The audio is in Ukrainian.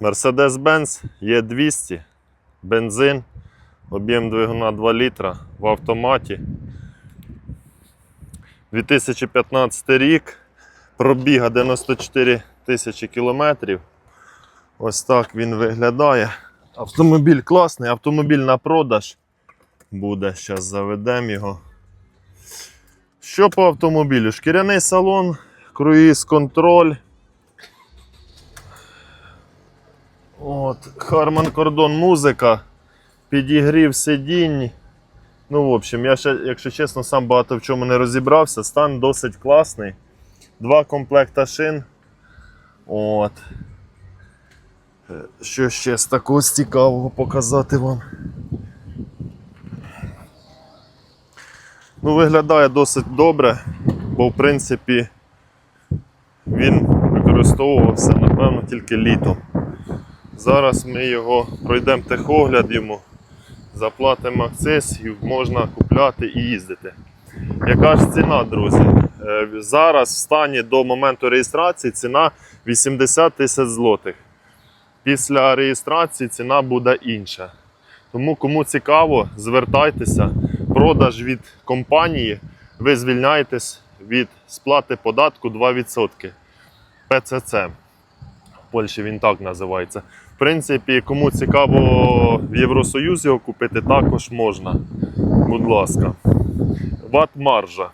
Mercedes-Benz Е200, бензин, об'єм двигуна 2 літра в автоматі. 2015 рік, пробіга 94 тисячі кілометрів. Ось так він виглядає. Автомобіль класний, автомобіль на продаж буде. Зараз заведемо його. Що по автомобілю? Шкіряний салон, круїз контроль. От, Harman Kardon музика, підігрів сидінь. Ну, в общем, я ще, якщо чесно, сам багато в чому не розібрався. Стан досить класний. Два комплекта шин. От. Е, Що ще з такого цікавого показати вам? Ну, виглядає досить добре, бо в принципі він використовувався, напевно, тільки літом. Зараз ми його пройдемо техогляд йому, заплатимо акциз і можна купляти і їздити. Яка ж ціна, друзі? Е, Зараз в стані до моменту реєстрації ціна 80 тисяч злотих. Після реєстрації ціна буде інша. Тому кому цікаво, звертайтеся. Продаж від компанії, ви звільняєтесь від сплати податку 2%. ПЦЦ. Польщі він так називається. В принципі, кому цікаво в Євросоюзі його купити, також можна. Будь ласка. Ват маржа.